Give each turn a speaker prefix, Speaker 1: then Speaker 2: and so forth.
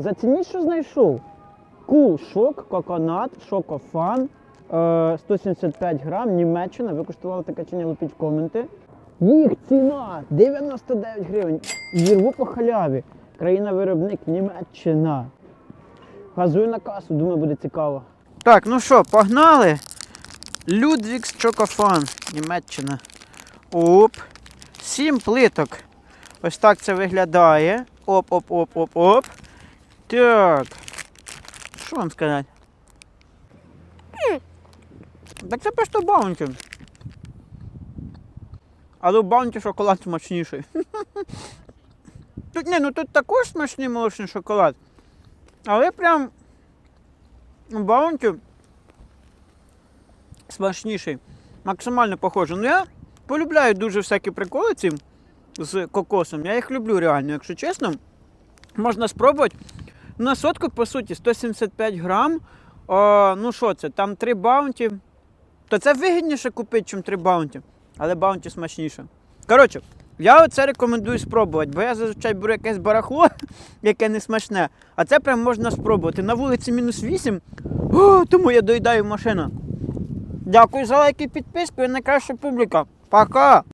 Speaker 1: Зацініть, що знайшов. Кул шок, коконат, шокофан. Е, 175 грам, Німеччина. Ви куштували таке чи ні, лупіть коменти. Їх ціна 99 гривень. Зірву по халяві. Країна-виробник Німеччина. Газую на касу, думаю, буде цікаво. Так, ну що, погнали. Людвікс Чокофан, Німеччина. Оп. Сім плиток. Ось так це виглядає. Оп-оп-оп-оп-оп. Так. Що вам сказати? Так це просто баунті. Але у баунті шоколад смачніший. Тут ні, ну тут також смачний молочний шоколад. Але прям у баунті смачніший. Максимально похоже. Ну я полюбляю дуже всякі приколи ці з кокосом. Я їх люблю реально, якщо чесно. Можна спробувати. На сотку, по суті, 175 грам. О, ну що це, там 3 баунті. То це вигідніше купити, ніж 3 баунті. Але баунті смачніше. Коротше, я оце рекомендую спробувати, бо я зазвичай беру якесь барахло, яке не смачне. А це прям можна спробувати. На вулиці мінус 8, о, тому я доїдаю машину. Дякую за лайки і підписку і найкраща публіка. Пока!